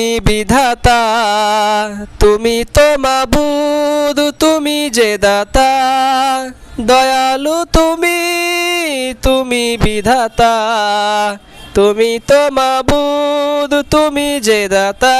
তুমি বিধাতা, তুমি তো মাবুদ, তুমি যে দাতা। দয়ালু তুমি তুমি বিধাতা, তুমি তো মাবুদ, তুমি যে দাতা।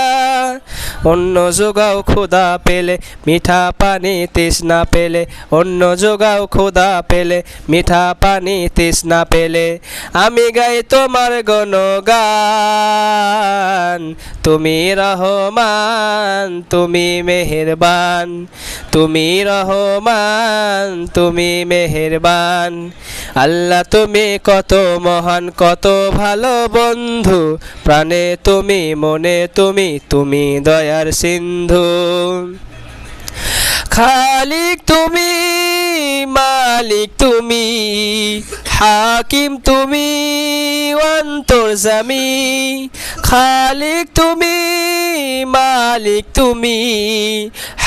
অন্য যোগাও খোদা পেলে, মিঠা পানি তৃষ্ণা পেলে। অন্য যোগাও খোদা পেলে, মিঠা পানি তৃষ্ণা পেলে। আমি গাই তোমার গণগান, তুমি রহমান, তুমি মেহেরবান। তুমি রহমান, তুমি মেহেরবান। আল্লাহ তুমি কত মহান, কত ভালো বন্ধু। প্রাণে তুমি, মনে তুমি তুমি দয়ার সিন্ধু। খালিক তুমি মালিক তুমি হাকিম তুমি অন্তর জামি। খালিক তুমি মালিক তুমি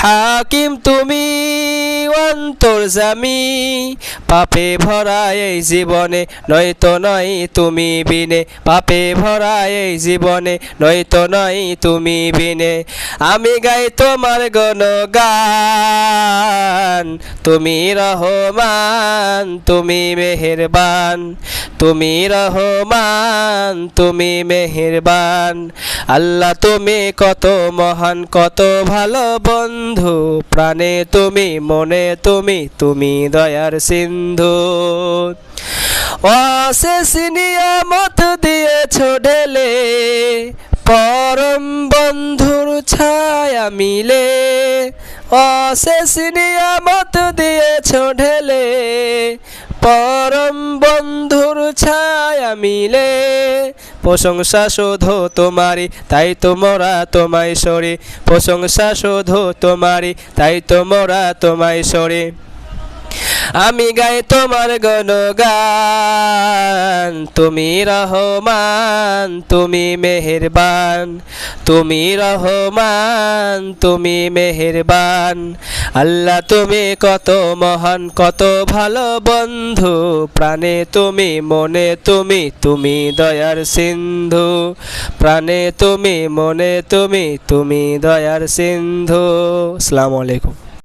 হাকিম তুমি, অন্তর জামি। পাপে ভরা এই জীবনে নয়তো নয় তুমি বিনে। পাপে ভরা এই জীবনে নয়তো নয় তুমি বিনে। আমি গাই তোমার গান তুমি রহমান, তুমি মেহেরবান। তুমি রহমান, তুমি মেহেরবান। আল্লাহ তুমি কত মহান, কত ভালো বন্ধু প্রাণে তুমি, মনে তুমি তুমি দয়ার সিন্ধু। অশেষ নিয়ামত দিয়েছ ঢেলে, পরম বন্ধুর ছায়া মিলে। অশেষ নিয়ামত দিয়ে ঢেলে পরম বন্ধুর ছায়া মিলে। প্রশংসা শোধ তোমারি তাই তোমরা তোমায় সরে। প্রশংসা শোধ তোমারি তাই তোমরা তোমায় সরে। আমি গাই তোমার গণগান। তুমি রহমান, তুমি মেহেরবান। তুমি রহমান, তুমি মেহেরবান। আল্লাহ, তুমি কত মহান, কত ভালো বন্ধু। প্রাণে তুমি, মনে তুমি তুমি দয়ার সিন্ধু। প্রাণে তুমি, মনে তুমি তুমি দয়ার সিন্ধু। আসসালামু আলাইকুম।